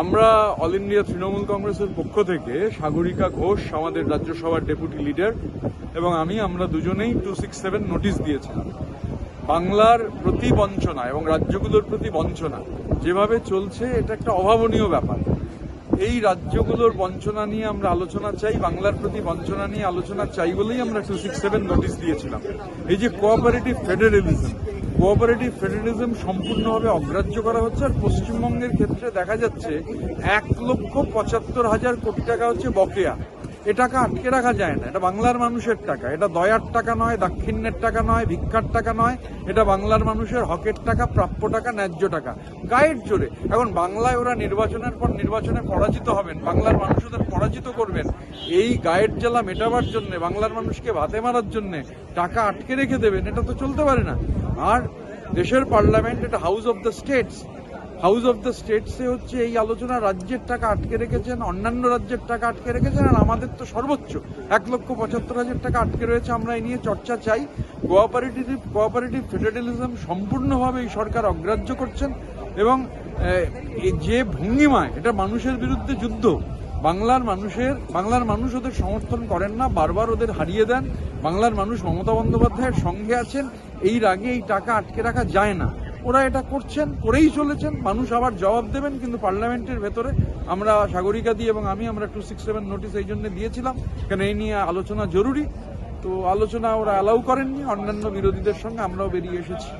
আমরা all India Trinamool কংগ্রেসের পক্ষ থেকে সাগরিকা ঘোষ, আমাদের রাজ্যসভার ডেপুটি লিডার এবং আমি, আমরা দুজনেই টু সিক্স সেভেন নোটিশ দিয়েছিলাম। বাংলার প্রতি বঞ্চনা এবং রাজ্যগুলোর প্রতি বঞ্চনা যেভাবে চলছে, এটা একটা অভাবনীয় ব্যাপার। এই রাজ্যগুলোর বঞ্চনা নিয়ে আমরা আলোচনা চাই, বাংলার প্রতি বঞ্চনা নিয়ে আলোচনা চাই বলেই আমরা টু সিক্স সেভেন নোটিশ দিয়েছিলাম। এই যে কোঅপারেটিভ ফেডারেলিজম কোঅপারেটিভ ফেডারেলিজম সম্পূর্ণভাবে অগ্রাহ্য করা হচ্ছে আর পশ্চিমবঙ্গের ক্ষেত্রে দেখা যাচ্ছে এক লক্ষ পঁচাত্তর হাজার কোটি টাকা হচ্ছে বকেয়া। এ টাকা আটকে রাখা যায় না, এটা বাংলার মানুষের টাকা। এটা দয়ার টাকা নয়, দাক্ষিণ্যের টাকা নয়, ভিক্ষার টাকা নয়, এটা বাংলার মানুষের হকের টাকা, প্রাপ্য টাকা, ন্যায্য টাকা। গায়ের জোরে। এখন বাংলায় ওরা নির্বাচনের পর নির্বাচনে পরাজিত হবেন, বাংলার মানুষ পরাজিত করবেন। এই গায়ের জ্বালা মেটাবার জন্য, বাংলার মানুষকে ভাতে মারার জন্য টাকা আটকে রেখে দেবেন, এটা তো চলতে পারে না। আর দেশের পার্লামেন্ট, এটা House of the States. House of the স্টেটসে হচ্ছে এই আলোচনা, রাজ্যের টাকা আটকে রেখেছেন, অন্যান্য রাজ্যের টাকা আটকে রেখেছেন, আর আমাদের তো সর্বোচ্চ। এক লক্ষ পঁচাত্তর হাজার টাকা আটকে রয়েছে, আমরা এই নিয়ে চর্চা চাই। কোঅপারেটিভ কোঅপারেটিভ ফেডারেলিজম সম্পূর্ণভাবে এই সরকার অগ্রাহ্য করছেন এবং যে ভঙ্গিমায়, এটা মানুষের বিরুদ্ধে যুদ্ধ। বাংলার মানুষের, বাংলার মানুষ ওদের সমর্থন করেন না, বারবার ওদের হারিয়ে দেন। বাংলার মানুষ মমতা বন্দ্যোপাধ্যায়ের সঙ্গে আছেন, এই রাগে এই টাকা আটকে রাখা যায় না। ওরা এটা করছেন, করেই চলেছেন, মানুষ আবার জবাব দেবেন, কিন্তু পার্লামেন্টের ভেতরে আমরা সাগরিকা দিয়ে এবং আমি, আমরা টু সিক্স সেভেন নোটিস এই জন্য দিয়েছিলাম, কেন এই নিয়ে আলোচনা জরুরি। তো আলোচনা ওরা অ্যালাউ করেননি, অন্যান্য বিরোধীদের সঙ্গে আমরাও বেরিয়ে এসেছি।